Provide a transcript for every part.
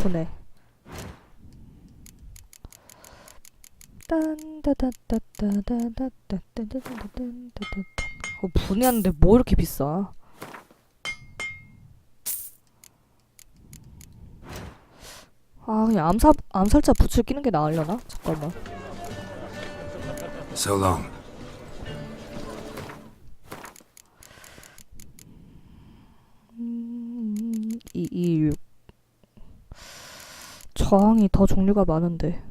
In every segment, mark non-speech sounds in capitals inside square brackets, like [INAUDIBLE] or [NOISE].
아프네. 어, 분해하는데 뭐 이렇게 비싸? 아 그냥 암살 암살자 부츠 끼는 게 나으려나? 잠깐만. So long. 음, 이, 이, 육. 저항이 더 종류가 많은데.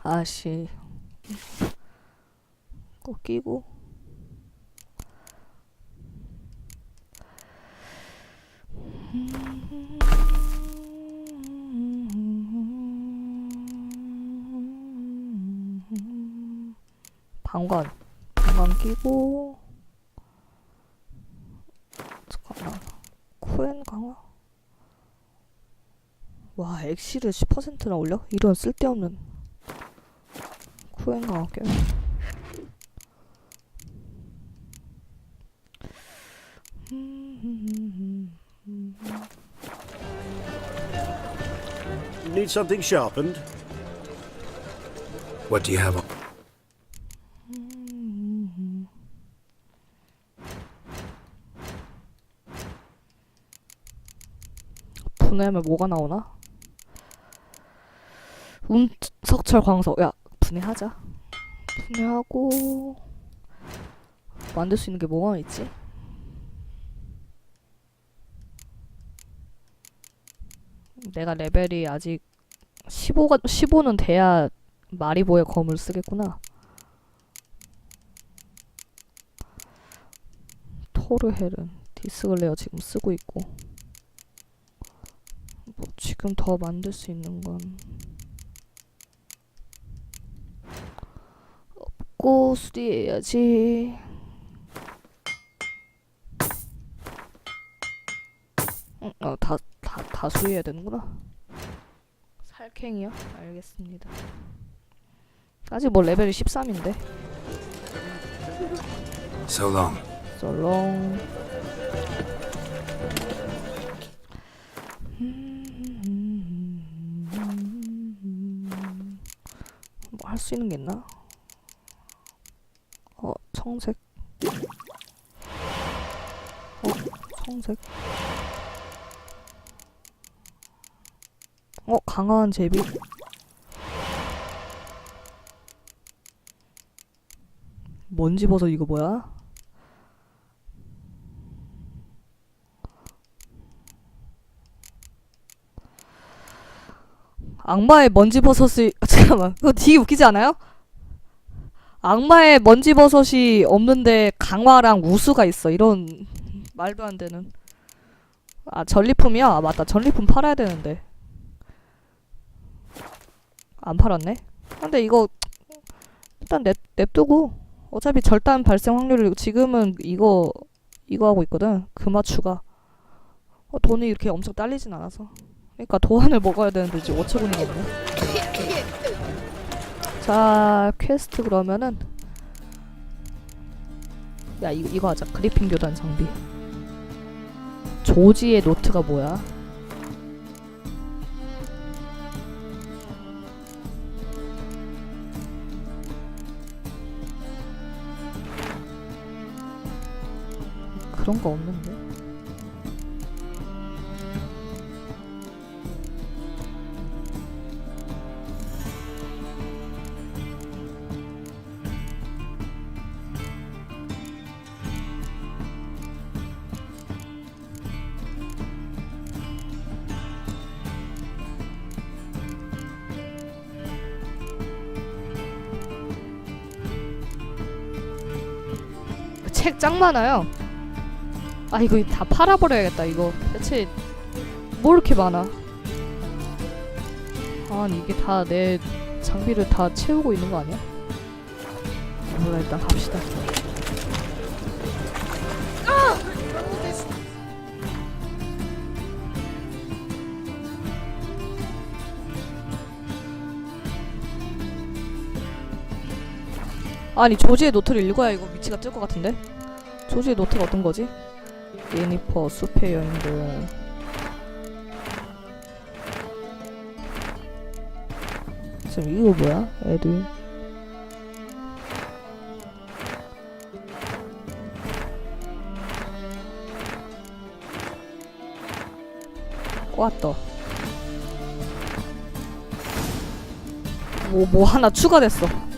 아씨. 꼭 끼고. 방관. 방관 끼고 잠깐만 쿠엔 강화 와 엑시를 10%나 올려? 이런 쓸데없는 쿠엔 강화 껴 Need something sharpened? What do you have? 분해하면 뭐가 나오나? 운석철 광석 야 분해하자 분해하고 만들 수 있는 게 뭐가 있지? 내가 레벨이 아직 15가 15는 돼야 마리보의 검을 쓰겠구나. 토르헬은 디스글레어 지금 쓰고 있고 뭐 지금 더 만들 수 있는 건 없고 수리해야지. 응, 어, 다, 다, 다 수리해야 되는구나. 살쾡이요? 알겠습니다. 아직 뭐 레벨이 13인데. So long. 썰렁. 뭐할 수 있는 게 있나? 어, 청색. 어, 청색. 어, 강화한 제비. 먼지 버섯 이거 뭐야? 악마의 먼지 버섯이 [LAUGHS] 잠깐만 그거 되게 웃기지 않아요? 악마의 먼지 버섯이 없는데 강화랑 우수가 있어. 이런 말도 안 되는. 아 전리품이야? 아 맞다. 전리품 팔아야 되는데. 안 팔았네? 근데 이거 일단 냅, 냅두고. 어차피 절단 발생 확률이 지금은 이거 이거 하고 있거든. 금화 추가. 어, 돈이 이렇게 엄청 딸리진 않아서. 그러니까 도안을 먹어야 되는데 지금 5천원이 없네. 자 퀘스트 그러면은 야 이거 이거 하자. 그리핀 교단 장비. 조지의 노트가 뭐야? 그런 거 없는데. 짱 많아요. 아 이거 다 팔아버려야겠다 이거. 대체 뭐 이렇게 많아? 아니 이게 다 내 장비를 다 채우고 있는 거 아니야? 몰라 일단 갑시다. 아니 조지의 노트를 읽어야 이거 위치가 뜰 것 같은데? 조지의 노트가 어떤 거지? 예니퍼 숲의 여인들 지금 이거 뭐야? 애들 왔다 뭐, 뭐 하나 추가됐어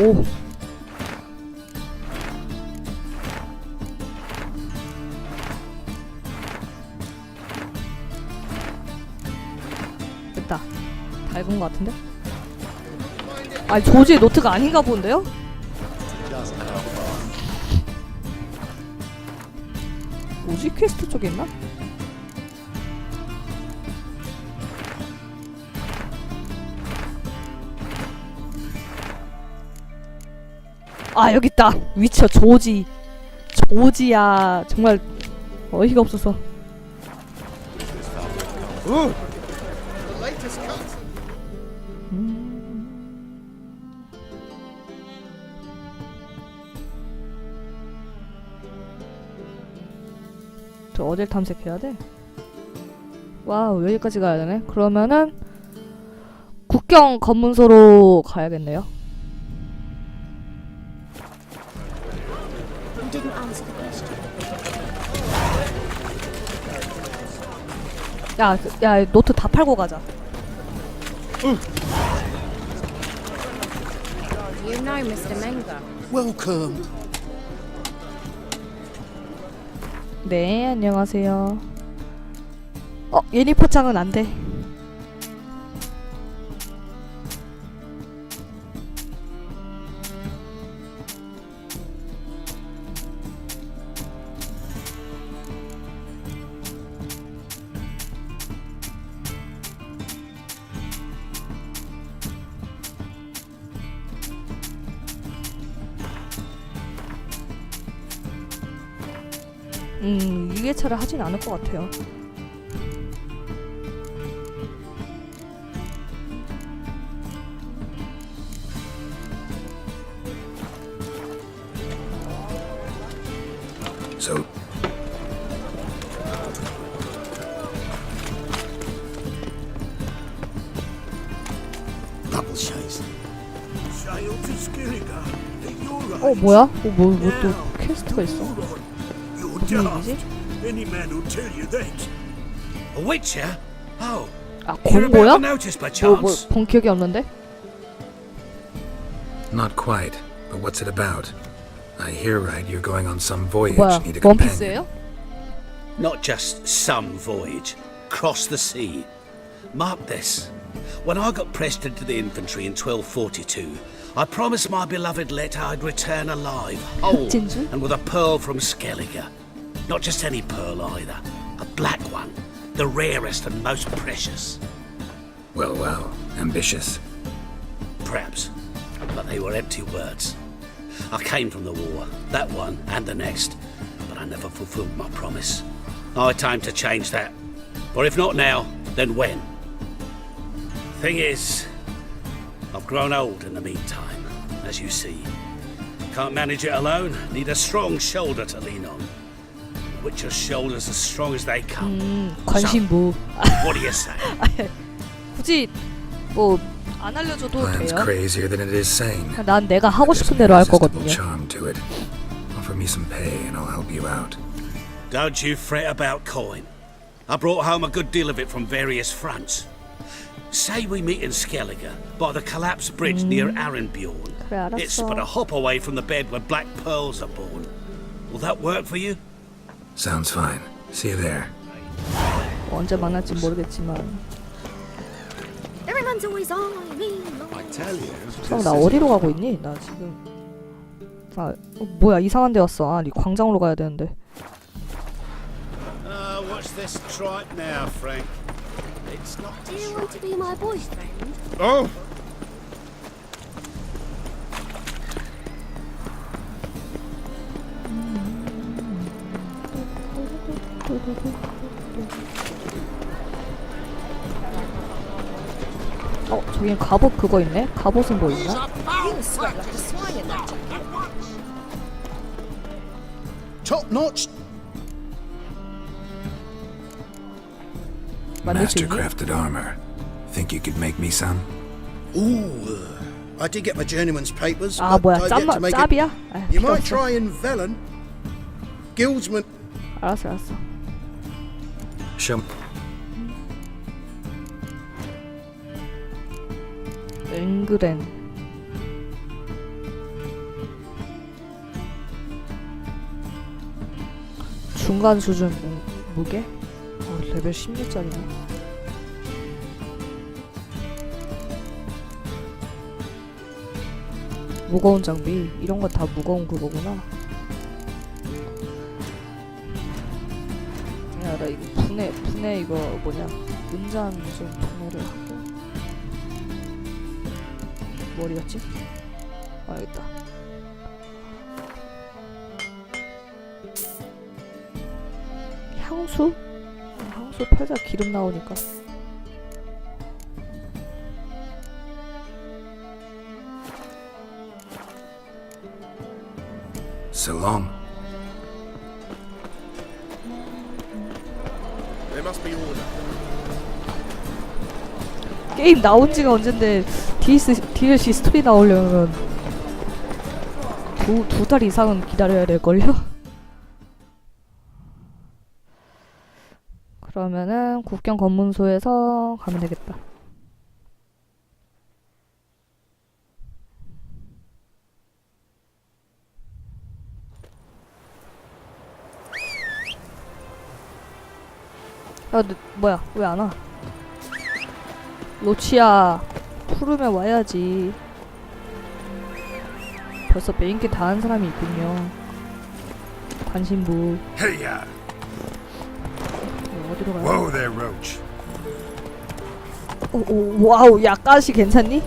오. 됐다. 밝은 것 같은데? 아니 조지 노트가 아닌가 본데요? 뭐지 퀘스트 쪽에 있나? 아 여기 있다. 위쳐 조지. 조지야. 정말 어이가 없어서. 음. 저 어딜 탐색해야 돼? 와우 여기까지 가야 되네. 그러면은 국경 검문소로 가야겠네요 야, 그- 야, 노트 다 팔고 가자. You know Mr. Menga. Welcome. 네, 안녕하세요. 어, 예니 포장은 안 돼. 하진 않을 것 같아요. So, 어, 뭐야? 어, 뭐, 뭐또 퀘스트가 있어. 무슨 얘기지? Any man who'll tell you that. A witcher? Oh, 아, you're about 공보야? to notice by 뭐, 뭐, chance. 본 기억이 없는데? Not quite, but what's it about? I hear right, you're going on some voyage, 뭐야, need a companion. 원피스예요? Not just some voyage. Cross the sea. Mark this. When I got pressed into the infantry in 1242, I promised my beloved Letta I'd return alive, whole, 진주? [LAUGHS] and with a pearl from Skellige. Not just any pearl either. A black one. The rarest and most precious. Well, well, ambitious. Perhaps. But they were empty words. I came from the war, that one and the next, but I never fulfilled my promise. High time to change that. For if not now, then when? Thing is, I've grown old in the meantime, as you see. Can't manage it alone, need a strong shoulder to lean on Witcher's shoulders as strong as they come. 음, 관심부. What do you say? [LAUGHS] 굳이, 뭐, 안 알려줘도 Plan's 돼요. crazier than it is sane. 난 내가 하고 There's 싶은 an 대로 할 irresistible 거거든요. charm to it. Offer me some pay and I'll help you out. Don't you fret about coin. I brought home a good deal of it from various fronts. Say we meet in Skellige by the collapsed bridge near Arenbjorn. 그래, It's 알았어. but a hop away from the bed where black pearls are born. Will that work for you? Sounds fine. See you there. 언제 만날지 모르겠지만. Everyone's always on me. I tell you. 형, 나 어디로 가고 있니? 나 지금. 아, 어, 뭐야, 이상한 데 왔어. 아, 이 광장으로 가야 되는데. Uh, what's this tripe now, Frank? It's not. Do you want to be my boyfriend? Oh, 어 저기 갑옷 그거 있네? 갑옷은 뭐 있나? You can sweat like a swine in that jacket. Top notch. 만들 수 있니? Mastercrafted armor. Think you could make me some? Ooh, uh, I did get my journeyman's papers. 아 but 뭐야 I've yet 짭 to make it. 짭이야? 아, You 필요 might 없어. try in Velen. Guildsman. 알았어 알았어. Show. 앵그렌. 중간 수준 무- 무게? 어, 레벨 16짜리네. 무거운 장비 이런 건 다 무거운 그거구나. 야, 나 이거 분해 분해 이거 뭐냐? 운전 좀 분해를 하고. 뭐 어디 갔지? 아 있다. 향수? 향수 팔자 기름 나오니까. So long. 게임 나온 지가 언젠데 DLC, DLC 스토리 나오려면 두, 두 달 이상은 기다려야 될걸요? [LAUGHS] 그러면은 국경 검문소에서 가면 되겠다. 야, 너, 뭐야? 왜 안 와? 로치야, 푸르면 와야지. 벌써 메인게 다 한 사람이 있군요. 관심부. Hey, uh, 어, 어디로 가야 돼? whoa there, Roach. 오, 오, 와우, 야, 가시 괜찮니?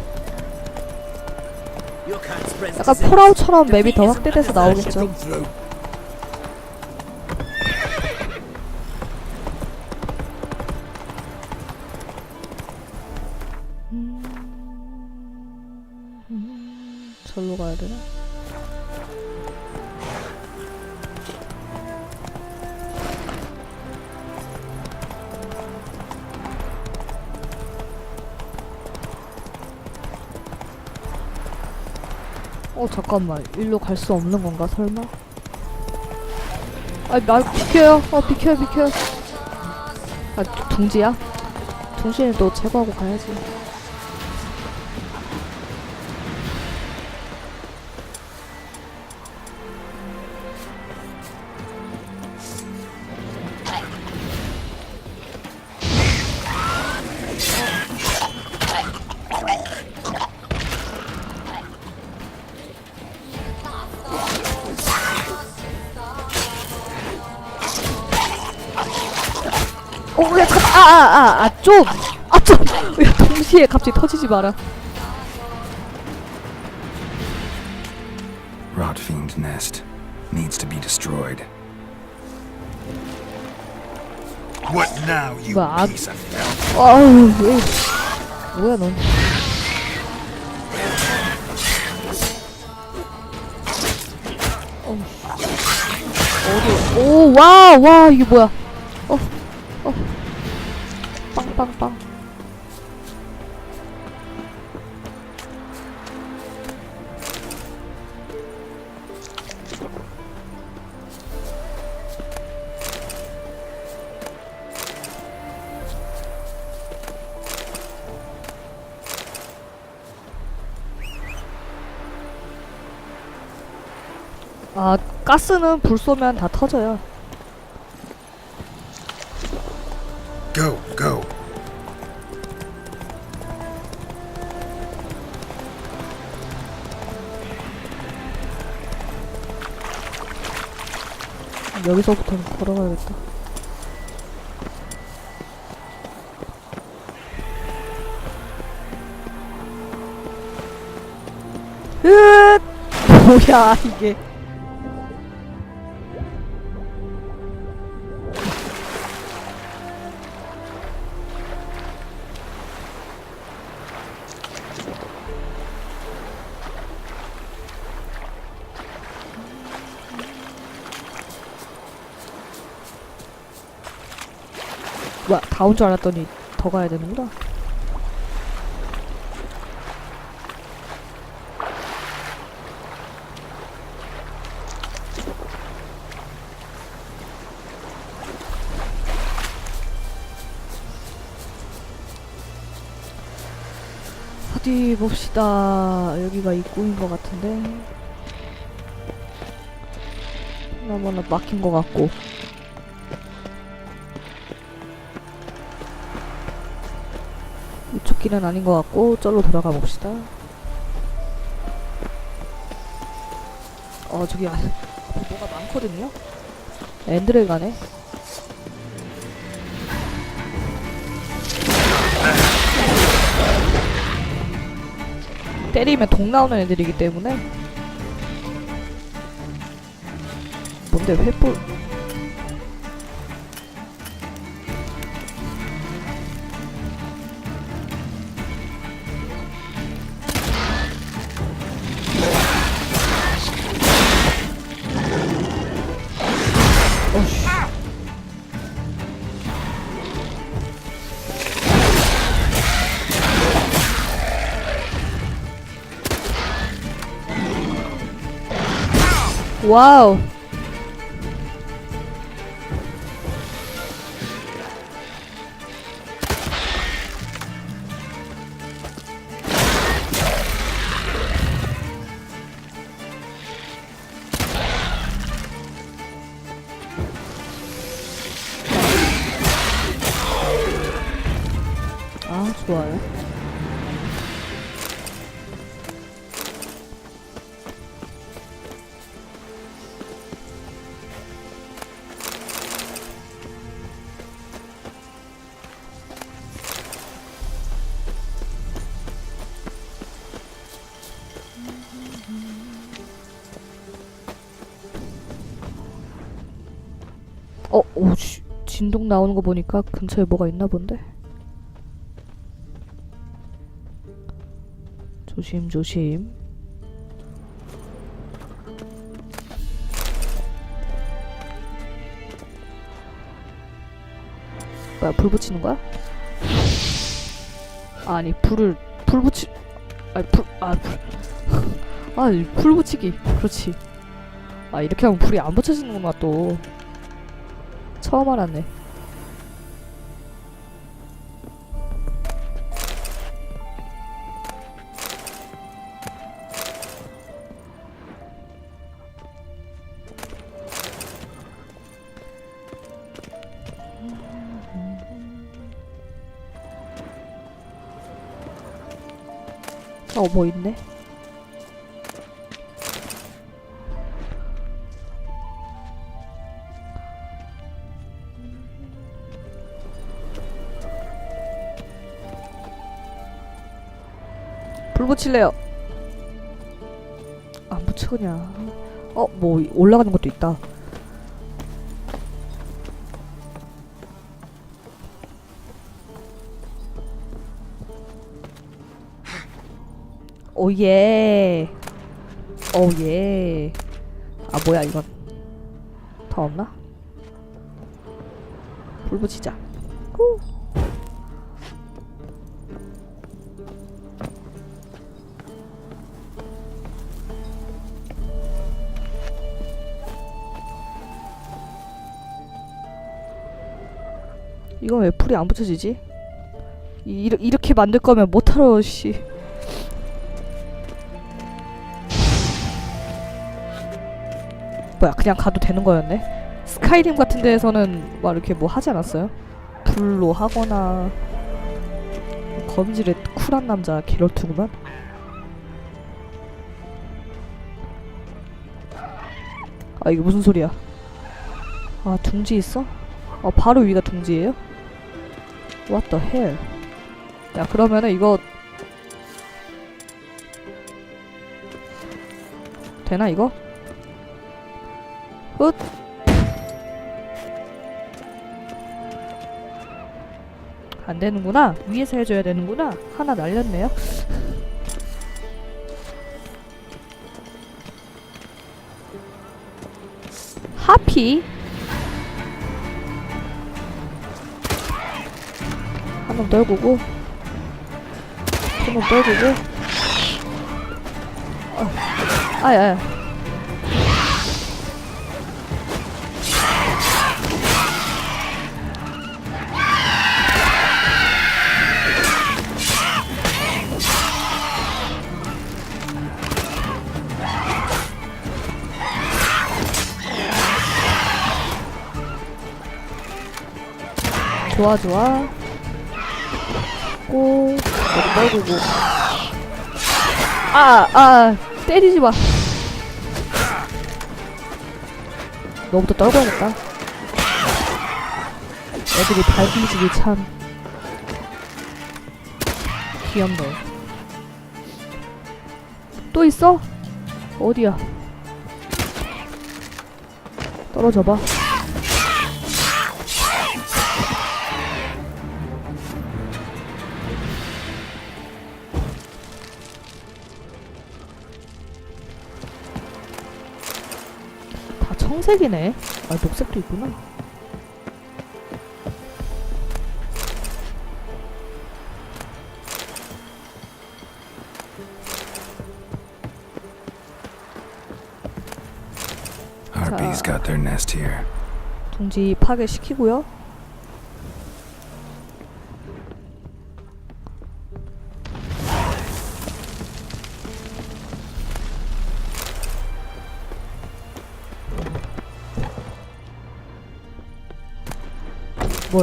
약간 폴아웃처럼 맵이 더 확대돼서 나오겠죠. 잠깐만 일로 갈 수 없는 건가 설마? 아나 비켜요 어 비켜요 비켜요 아 둥지야? 둥지는 또 제거하고 가야지 아, 아, 좀! 아, 좀! 야, 동시에 갑자기 터지지 마라. Rotfiend nest. Needs to be destroyed. What now, you 뭐야, 아, piece of hell? 아우, 왜. 뭐야, 넌. 어디, 오, 와, 와, 이게 뭐야. 빵빵빵. 아, 가스는 불 쏘면 다 터져요. Go, go. 여기서부터는 걸어가야겠다. 으 [LAUGHS] 뭐야 이게 뭐야 다 온 줄 알았더니 더 가야 되는구나. 어디 봅시다. 여기가 입구인 것 같은데. 나뭐나 막힌 것 같고 길은 아닌 것 같고 절로 돌아가 봅시다. 어 저기 아, 뭐가 많거든요. 엔드를 가네. 때리면 독 나오는 애들이기 때문에 뭔데 횃불 와 진동 나오는 거 보니까 근처에 뭐가 있나 본데? 조심, 조심. 뭐야, 불 붙이는 거야? 아니, 불을, 불 붙이, 아니, 불, 아, 불. [LAUGHS] 아, 붙이기. 그렇지. 아, 이렇게 하면 불이 안 붙여지는구나, 또. 처음 알았네. 어, 뭐 있네. 붙일래요. 안 붙여 그냥. 어, 뭐 올라가는 것도 있다. 오예. 오예. 아 뭐야 이건. 더 없나? 불 붙이자. 이건 왜 풀이 안 붙여지지? 이, 이렇- 이렇게 만들 거면 못하러 씨. 뭐야 그냥 가도 되는 거였네? 스카이림 같은 데에서는 막 이렇게 뭐 하지 않았어요? 불로 하거나 검질의 쿨한 남자 게롤트구만 아 이게 무슨 소리야 아 둥지 있어? 어 바로 위가 둥지예요? What the hell? 야 그러면은 이거 되나 이거? 훗. 안 되는구나. 위에서 해줘야 되는구나. 하나 날렸네요. 하피 한놈 떨구고. 한놈 떨구고. 어. 아야 좋아 좋아 고. 너도 떨구고. 아아 때리지 마. 너부터 떨궈야겠다. 애들이 발길질이 참 귀엽네. 또 있어? 어디야? 떨어져봐 청색이네. 아, 녹색도 있구나. 자. got their nest here. 둥지 파괴시키고요.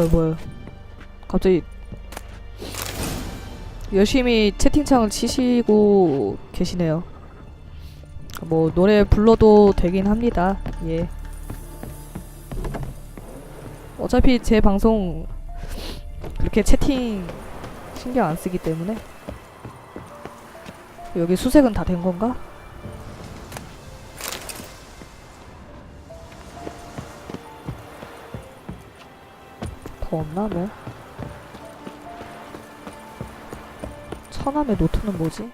뭐야 뭐야. 갑자기 열심히 채팅창을 치시고 계시네요. 뭐 노래 불러도 되긴 합니다. 예. 어차피 제 방송 그렇게 채팅 신경 안 쓰기 때문에. 여기 수색은 다 된 건가? 더 없나 뭐? 천암의 노트는 뭐지?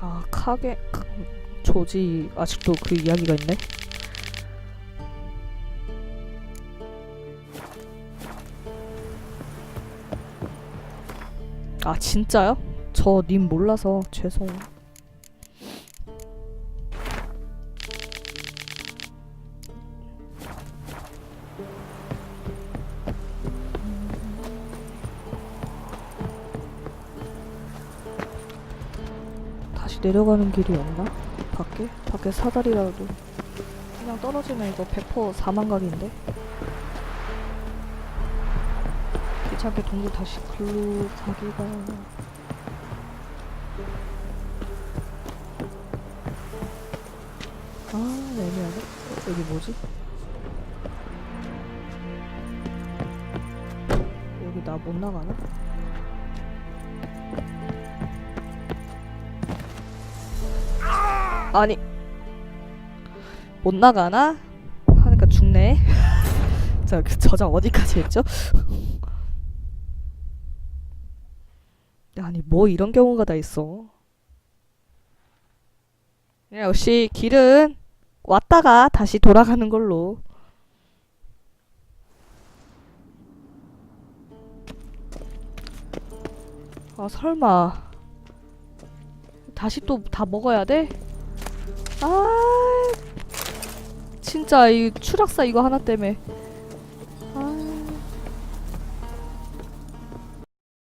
아 카게 카- 조지 아직도 그 이야기가 있네. 아 진짜요? 저 님 몰라서 죄송. 내려가는 길이 없나? 밖에? 밖에 사다리라도 그냥 떨어지면 이거 100% 사망각인데 귀찮게 동굴 다시 글로 가기가 아 애매하네 어, 여기 뭐지? 여기 나 못 나가나? 아니 못 나가나? 하니까 죽네. [LAUGHS] 자, 그 저장 어디까지 했죠? [LAUGHS] 아니 뭐 이런 경우가 다 있어. 그냥 역시 길은 왔다가 다시 돌아가는 걸로. 아 설마 다시 또 다 먹어야 돼? 아 진짜 이 추락사 이거 하나 때문에